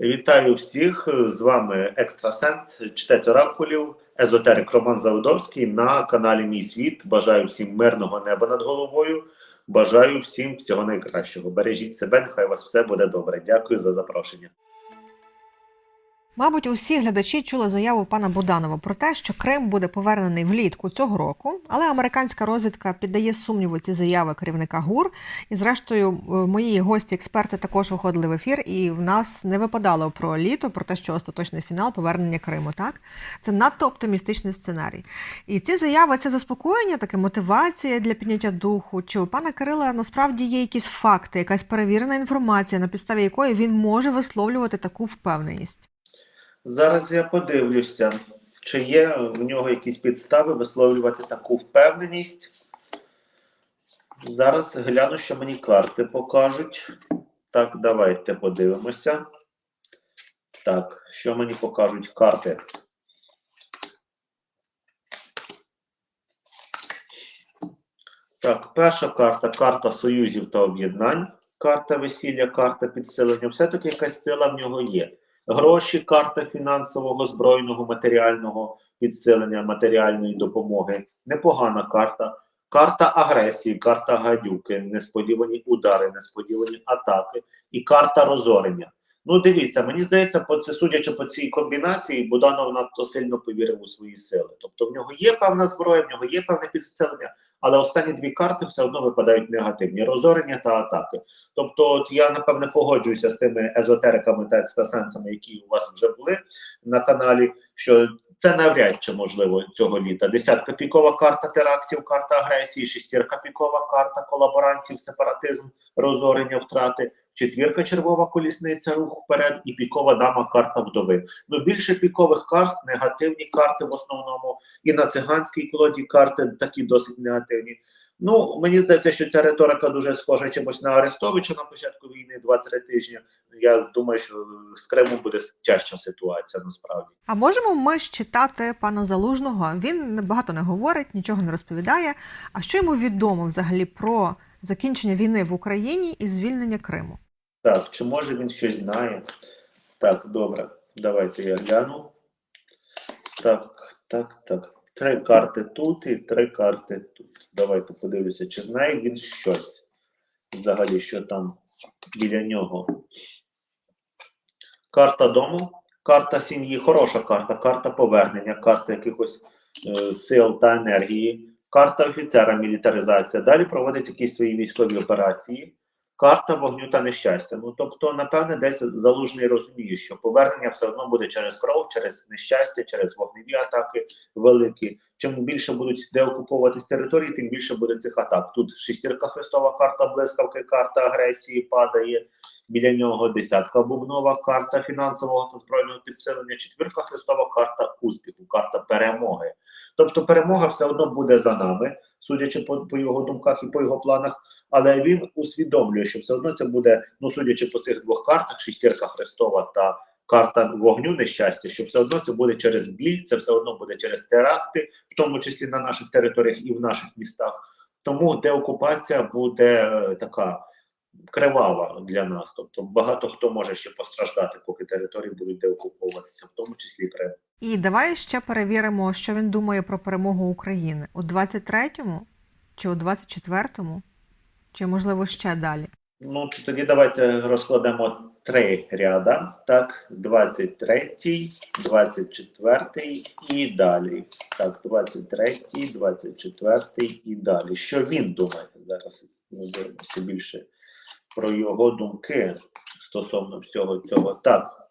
Вітаю всіх! З вами Екстрасенс, чтець оракулів, езотерик Роман Заводовський на каналі Мій Світ. Бажаю всім мирного неба над головою. Бажаю всім всього найкращого. Бережіть себе, нехай у вас все буде добре. Дякую за запрошення. Мабуть, усі глядачі чули заяву пана Буданова про те, що Крим буде повернений влітку цього року, але американська розвідка піддає сумніву ці заяви керівника ГУР. І, зрештою, е, мої гості-експерти також виходили в ефір, і в нас не випадало про літо, про те, що остаточний фінал повернення Криму. Так це надто оптимістичний сценарій. І ці заяви це заспокоєння, таке мотивація для підняття духу. Чи у пана Кирила насправді є якісь факти, якась перевірена інформація, на підставі якої він може висловлювати таку впевненість? Зараз я подивлюся, чи є в нього якісь підстави висловлювати таку впевненість. Зараз гляну, що мені карти покажуть. Так, давайте подивимося. Так, що мені покажуть карти? Так, перша карта карта союзів та об'єднань, карта весілля, карта підсилення. Все-таки якась сила в нього є. Гроші, карта фінансового, збройного, матеріального підсилення, матеріальної допомоги. Непогана карта. Карта агресії, карта гадюки, несподівані удари, несподівані атаки і карта розорення. Ну, дивіться, мені здається, по це судячи по цій комбінації, Буданов надто сильно повірив у свої сили. Тобто в нього є певна зброя, в нього є певне підсилення, але останні дві карти все одно випадають негативні розорення та атаки. Тобто, от я напевне погоджуюся з тими езотериками та екстрасенсами, які у вас вже були на каналі. Що це навряд чи можливо цього літа. Десятка пікова карта терактів, карта агресії, шестірка пікова карта колаборантів, сепаратизм, розорення, втрати. Четвірка червова колісниця, рух вперед, і пікова дама карта вдови. Ну більше пікових карт, негативні карти в основному, і на циганській колоді карти такі досить негативні. Ну, мені здається, що ця риторика дуже схожа чимось на Арестовича на початку війни 2-3 тижні. Я думаю, що з Кримом буде тяжча ситуація насправді. А можемо ми считати пана Залужного? Він багато не говорить, нічого не розповідає. А що йому відомо взагалі про закінчення війни в Україні і звільнення Криму? Так, чи може він щось знає? Так, добре. Давайте я гляну. Так, так, так. Три карти тут і три карти тут. Давайте подивлюся, чи знає він щось взагалі, що там біля нього. Карта дому, карта сім'ї, хороша карта, карта повернення, карта якихось е, сил та енергії, карта офіцера мілітаризація. Далі проводить якісь свої військові операції. Карта вогню та нещастя. Ну тобто, напевне, десь залужний розуміє, що повернення все одно буде через кров, через нещастя, через вогневі атаки великі. Чим більше будуть деокуповуватись території, тим більше буде цих атак. Тут шестірка хрестова карта блискавки, карта агресії падає. Біля нього десятка бубнова карта фінансового та збройного підсилення, четвірка хрестова карта успіху, карта перемоги. Тобто перемога все одно буде за нами, судячи по, по його думках і по його планах. Але він усвідомлює, що все одно це буде, ну судячи по цих двох картах, шістірка Христова та карта вогню нещастя, що все одно це буде через біль, це все одно буде через теракти, в тому числі на наших територіях і в наших містах. Тому деокупація буде е, така кривава для нас. Тобто багато хто може ще постраждати, поки території будуть деокуповуватися, в тому числі Крим. І давай ще перевіримо, що він думає про перемогу України у 23-му чи у 24-му, чи можливо ще далі. Ну, тоді давайте розкладемо три ряда. Так, 23, 24 і далі. Так, 23, 24 і далі. Що він думає? Зараз ми дивимося більше про його думки стосовно всього цього. Так,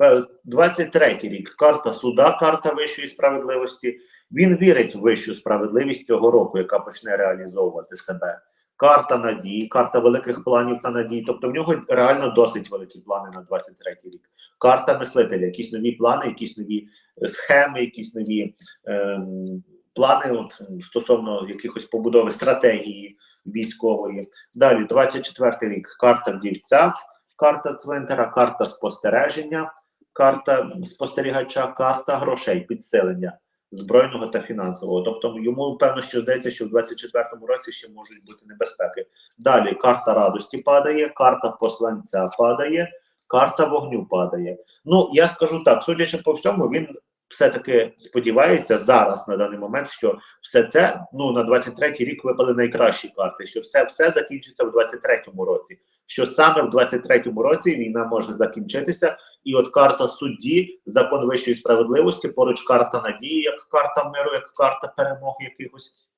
23-й рік. Карта суда, карта вищої справедливості. Він вірить в вищу справедливість цього року, яка почне реалізовувати себе. Карта надії, карта великих планів та надій. Тобто в нього реально досить великі плани на 23 рік. Карта мислителя, якісь нові плани, якісь нові е, схеми, якісь нові ем, плани от, стосовно якихось побудови стратегії військової. Далі, 24 рік, карта вдівця, карта цвинтара, карта спостереження, карта спостерігача, карта грошей, підсилення збройного та фінансового. Тобто йому певно, що здається, що в 24-му році ще можуть бути небезпеки. Далі карта радості падає, карта посланця падає, карта вогню падає. Ну, я скажу так, судячи по всьому, він все-таки сподівається зараз на даний момент, що все це ну на 23-й рік випали найкращі карти, що все, все закінчиться в 23-му році. Що саме в 23-му році війна може закінчитися, і от карта судді, закон вищої справедливості, поруч карта надії, як карта миру, як карта перемоги якихось.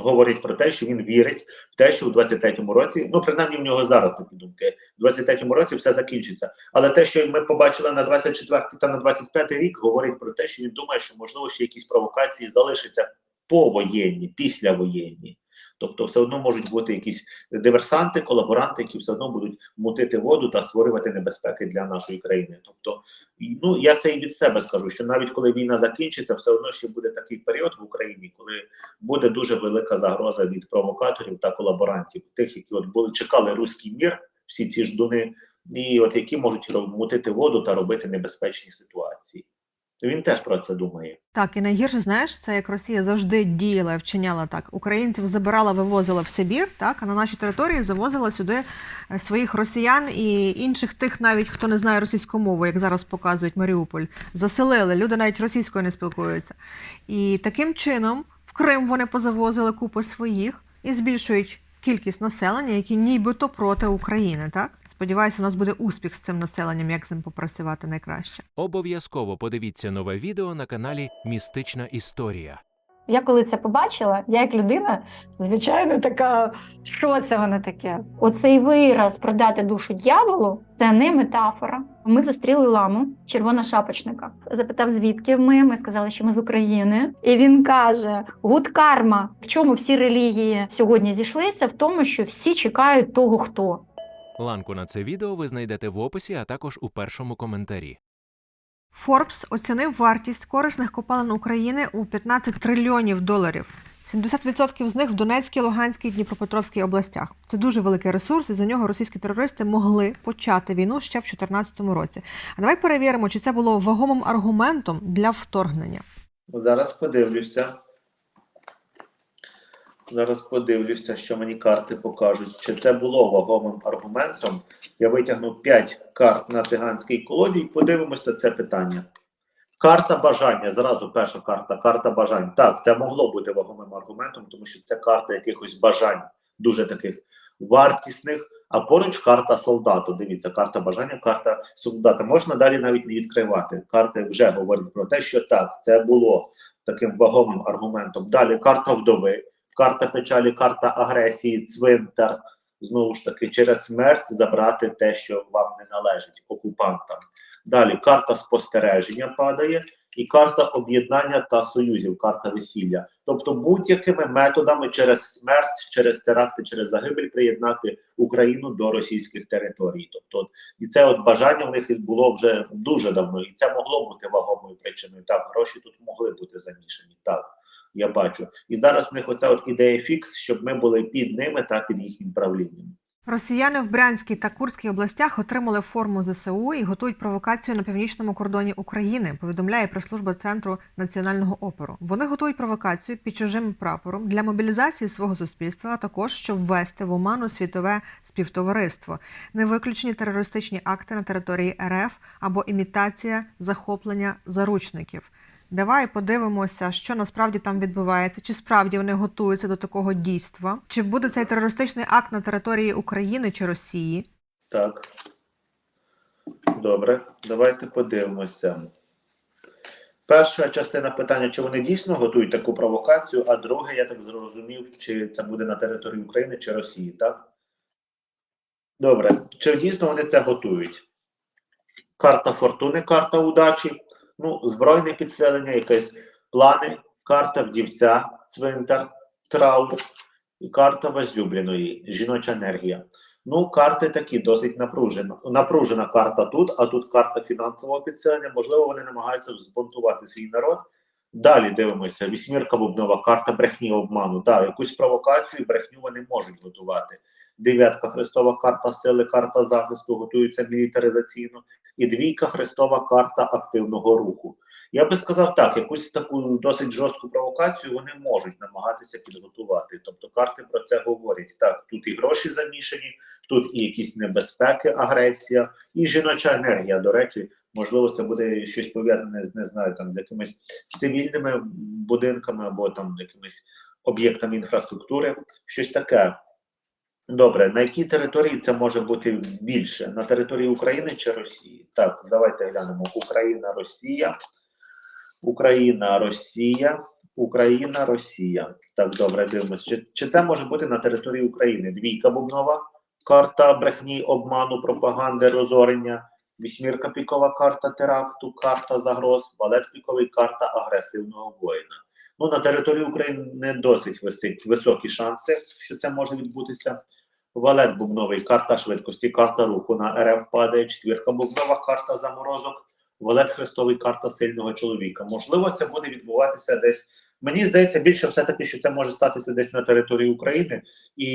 Говорить про те, що він вірить в те, що у 23-му році, ну принаймні в нього зараз такі думки, в 23-му році все закінчиться. Але те, що ми побачили на 24-й та на 25-й рік, говорить про те, що він думає, що можливо ще якісь провокації залишаться повоєнні, післявоєнні. Тобто, все одно можуть бути якісь диверсанти, колаборанти, які все одно будуть мутити воду та створювати небезпеки для нашої країни. Тобто, ну я це і від себе скажу, що навіть коли війна закінчиться, все одно ще буде такий період в Україні, коли буде дуже велика загроза від провокаторів та колаборантів, тих, які от були чекали руський мір, всі ці ждуни, і от які можуть мутити воду та робити небезпечні ситуації. Він теж про це думає. Так, і найгірше, знаєш, це як Росія завжди діяла і вчиняла так. Українців забирала, вивозила в Сибір, так, а на нашій території завозила сюди е, своїх росіян і інших тих, навіть хто не знає російську мову, як зараз показують Маріуполь. Заселили. Люди навіть російською не спілкуються. І таким чином в Крим вони позавозили купу своїх і збільшують кількість населення, які нібито проти України. Так сподіваюся, у нас буде успіх з цим населенням, як з ним попрацювати найкраще. Обов'язково подивіться нове відео на каналі Містична Історія. Я коли це побачила, я як людина, звичайно, така, що це воно таке? Оцей вираз продати душу дьяволу це не метафора. Ми зустріли ламу червоношапочника. Запитав, звідки ми. Ми сказали, що ми з України. І він каже: гуд карма. В чому всі релігії сьогодні зійшлися? В тому, що всі чекають того, хто. Ланку на це відео ви знайдете в описі, а також у першому коментарі. Forbes оцінив вартість корисних копалин України у 15 трильйонів доларів. 70% з них в Донецькій, Луганській Дніпропетровській областях. Це дуже великий ресурс, і за нього російські терористи могли почати війну ще в 2014 році. А давай перевіримо, чи це було вагомим аргументом для вторгнення. Зараз подивлюся. Зараз подивлюся, що мені карти покажуть. Чи це було вагомим аргументом? Я витягну 5 карт на циганській колоді і подивимося це питання. Карта бажання. Зразу перша карта. Карта бажань. Так, це могло бути вагомим аргументом, тому що це карта якихось бажань, дуже таких вартісних. А поруч карта солдату. Дивіться, карта бажання, карта солдата. Можна далі навіть не відкривати. Карти вже говорять про те, що так, це було таким вагомим аргументом. Далі карта вдови, карта печалі, карта агресії, цвинтар. Знову ж таки, через смерть забрати те, що вам не належить окупантам. Далі карта спостереження падає, і карта об'єднання та союзів, карта весілля. Тобто будь-якими методами через смерть, через теракти, через загибель приєднати Україну до російських територій. Тобто, і це от бажання в них було вже дуже давно, і це могло бути вагомою причиною. Так, гроші тут могли бути замішані. Так, я бачу. І зараз в них оця от ідея фікс, щоб ми були під ними та під їхнім правлінням. Росіяни в Брянській та Курській областях отримали форму ЗСУ і готують провокацію на північному кордоні України. Повідомляє прес-служба центру національного опору. Вони готують провокацію під чужим прапором для мобілізації свого суспільства, а також щоб ввести в оману світове співтовариство. Не виключені терористичні акти на території РФ або імітація захоплення заручників. Давай подивимося, що насправді там відбувається, чи справді вони готуються до такого дійства, чи буде цей терористичний акт на території України чи Росії. Так. Добре, давайте подивимося. Перша частина питання, чи вони дійсно готують таку провокацію, а друге, я так зрозумів, чи це буде на території України чи Росії, так? Добре. Чи дійсно вони це готують? Карта фортуни, карта удачі, ну, збройне підселення, якесь плани, карта вдівця, цвинтар, траур і карта возлюбленої, жіноча енергія. Ну, карти такі досить напружена. Напружена карта тут, а тут карта фінансового підсилення. Можливо, вони намагаються збунтувати свій народ. Далі дивимося: вісьмірка бубнова, карта брехні обману. Так, якусь провокацію, брехню вони можуть готувати. Дев'ятка Христова карта сили, карта захисту, готується мілітаризаційно, і двійка Христова карта активного руху. Я би сказав так, якусь таку досить жорстку провокацію вони можуть намагатися підготувати. Тобто карти про це говорять. Так, тут і гроші замішані, тут і якісь небезпеки, агресія, і жіноча енергія. До речі, можливо, це буде щось пов'язане з не знаю, там якимись цивільними будинками або там якимись об'єктами інфраструктури, щось таке. Добре, на якій території це може бути більше? На території України чи Росії? Так, давайте глянемо. Україна, Росія. Україна, Росія, Україна, Росія. Так, добре, дивимось. Чи, чи це може бути на території України? Двійка бубнова, карта брехні, обману, пропаганди, розорення, вісьмірка пікова карта теракту, карта загроз, валет піковий карта агресивного воїна. Ну, на території України не досить високі шанси, що це може відбутися. Валет бубновий, карта швидкості, карта руху на РФ падає, четвірка бубнова, карта заморозок, валет хрестовий, карта сильного чоловіка. Можливо, це буде відбуватися десь. Мені здається, більше все-таки, що це може статися десь на території України, і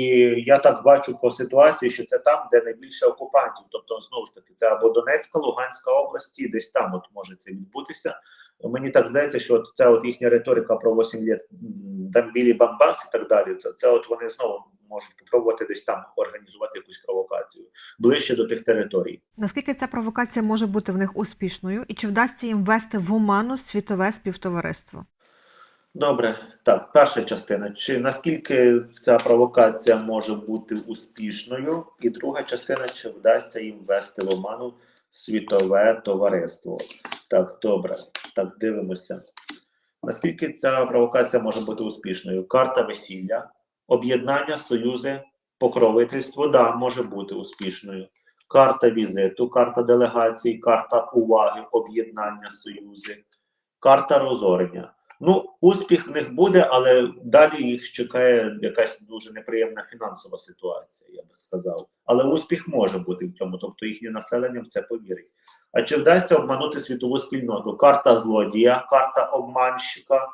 я так бачу по ситуації, що це там, де найбільше окупантів. Тобто, знову ж таки, це або Донецька, Луганська області, десь там от може це відбутися. Мені так здається, що це от їхня риторика про 8 літ м, Дамбілі Бамбас і так далі. То це от вони знову можуть спробувати десь там організувати якусь провокацію ближче до тих територій. Наскільки ця провокація може бути в них успішною, і чи вдасться їм ввести в оману світове співтовариство? Добре, так, перша частина. Чи наскільки ця провокація може бути успішною? І друга частина, чи вдасться їм ввести в оману світове товариство? Так, добре. Так, дивимося. Наскільки ця провокація може бути успішною? Карта весілля, об'єднання, союзи, покровительство, да, може бути успішною. Карта візиту, карта делегації, карта уваги, об'єднання, союзи, карта розорення. Ну, успіх в них буде, але далі їх чекає якась дуже неприємна фінансова ситуація, я би сказав. Але успіх може бути в цьому, тобто їхнє населення в це повірить. А чи вдасться обманути світову спільноту? Карта злодія, карта обманщика,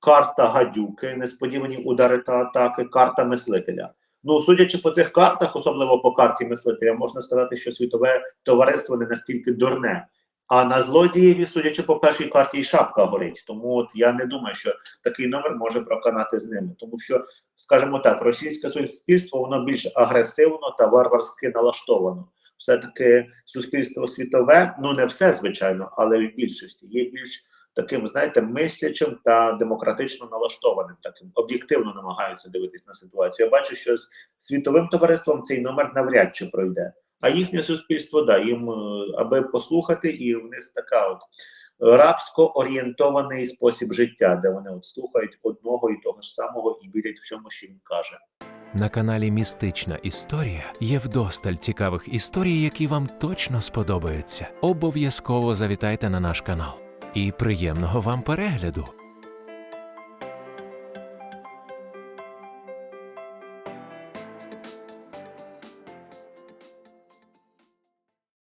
карта гадюки, несподівані удари та атаки, карта мислителя. Ну, судячи по цих картах, особливо по карті мислителя, можна сказати, що світове товариство не настільки дурне. А на злодієві, судячи по першій карті, і шапка горить. Тому от я не думаю, що такий номер може проканати з ними. Тому що, скажімо так, російське суспільство воно більш агресивно та варварськи налаштовано. Все-таки суспільство світове, ну не все, звичайно, але в більшості є більш таким, знаєте, мислячим та демократично налаштованим, таким об'єктивно намагаються дивитись на ситуацію. Я бачу, що з світовим товариством цей номер навряд чи пройде. А їхнє суспільство, да, їм е, аби послухати, і в них така от рабсько орієнтований спосіб життя, де вони от слухають одного і того ж самого і вірять в цьому, що він каже. На каналі Містична Історія є вдосталь цікавих історій, які вам точно сподобаються. Обов'язково завітайте на наш канал. І приємного вам перегляду!